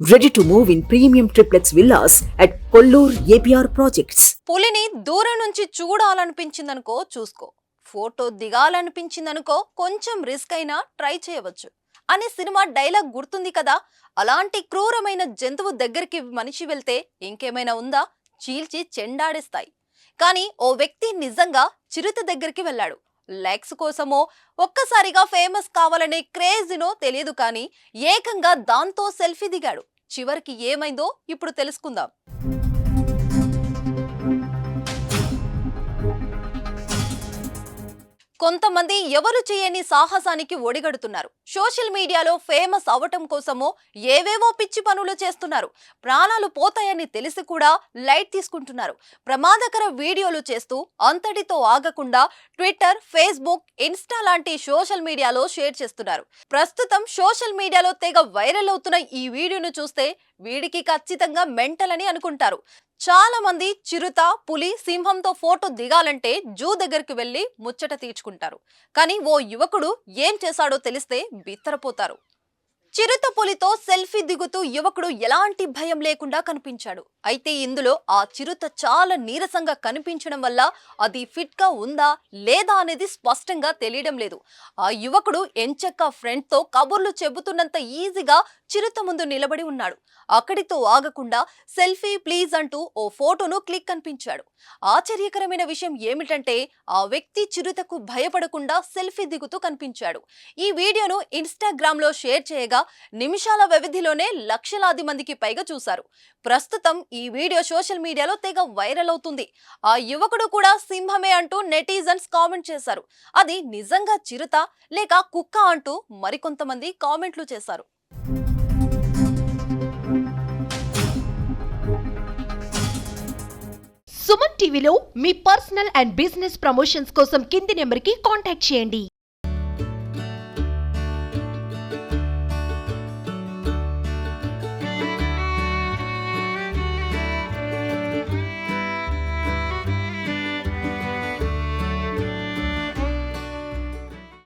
Ready to move in premium triplex villas at Kollur APR projects పులిని దూరం నుంచి చూడాలనిపించిందనుకో చూసుకో. ఫోటో దిగాలనిపించిందనుకో కొంచెం రిస్క్ అయినా ట్రై చేయవచ్చు. అనే సినిమా డైలాగ్ గుర్తుంది కదా అలాంటి క్రూరమైన జంతువు దగ్గరికి మనిషి వెళ్తే ఇంకేమైనా ఉందా? చీల్చి చెండాడేస్తాయి. కానీ ఓ వ్యక్తి నిజంగా చిరుత దగ్గరికి వెళ్ళాడు. లైక్స్ కోసమో ఒక్కసారిగా ఫేమస్ కావాలనే క్రేజ్నో తెలియదు కానీ ఏకంగా దాంతో సెల్ఫీ దిగాడు. చివరికి ఏమైందో ఇప్పుడు తెలుసుకుందాం. కొంతమంది ఎవరు చేయని సాహసానికి ఒడిగడుతున్నారు. సోషల్ మీడియాలో ఫేమస్ అవటం కోసమో ఏవేవో పిచ్చి పనులు చేస్తున్నారు. ప్రాణాలు పోతాయని తెలిసి కూడా లైట్ తీసుకుంటున్నారు. ప్రమాదకర వీడియోలు చేస్తూ అంతటితో ఆగకుండా ట్విట్టర్ ఫేస్బుక్ ఇన్స్టా లాంటి సోషల్ మీడియాలో షేర్ చేస్తున్నారు. ప్రస్తుతం సోషల్ మీడియాలో తెగ వైరల్ అవుతున్న ఈ వీడియోను చూస్తే వీడికి ఖచ్చితంగా మెంటల్ అని అనుకుంటారు. చాలా మంది చిరుత పులి సింహంతో ఫోటో దిగాలంటే జూ దగ్గరికి వెళ్ళి ముచ్చట తీర్చుకుంటారు. కానీ ఓ యువకుడు ఏం చేశాడో తెలిస్తే బిత్తరపోతారు. చిరుత పులితో సెల్ఫీ దిగుతూ యువకుడు ఎలాంటి భయం లేకుండా కనిపించాడు. అయితే ఇందులో ఆ చిరుత చాలా నీరసంగా కనిపించడం వల్ల అది ఫిట్గా ఉందా లేదా అనేది స్పష్టంగా తెలియడం లేదు. ఆ యువకుడు ఎంచక్క ఫ్రెండ్తో కబుర్లు చెబుతున్నంత ఈజీగా చిరుత ముందు నిలబడి ఉన్నాడు. అక్కడితో ఆగకుండా సెల్ఫీ ప్లీజ్ అంటూ ఓ ఫోటోను క్లిక్ కనిపించాడు. ఆశ్చర్యకరమైన విషయం ఏమిటంటే ఆ వ్యక్తి చిరుతకు భయపడకుండా సెల్ఫీ దిగుతూ కనిపించాడు. ఈ వీడియోను ఇన్స్టాగ్రామ్లో షేర్ చేయగా నిమిషాల వ్యవధిలోనే లక్షలాది మందికి పైగా చూశారు. ప్రస్తుతం ఈ వీడియో సోషల్ మీడియాలో తెగ వైరల్ అవుతుంది. ఆ యువకుడు కూడా సింహమే అంటూ నెటిజన్స్ కామెంట్ చేశారు. అది నిజంగా చిరుత లేక కుక్క అంటూ మరికొంతమంది కామెంట్లు చేశారు. సుమన్ టీవీలో మీ పర్సనల్ అండ్ బిజినెస్ ప్రమోషన్స్ కోసం కింది నెంబర్కి కాంటాక్ట్ చేయండి.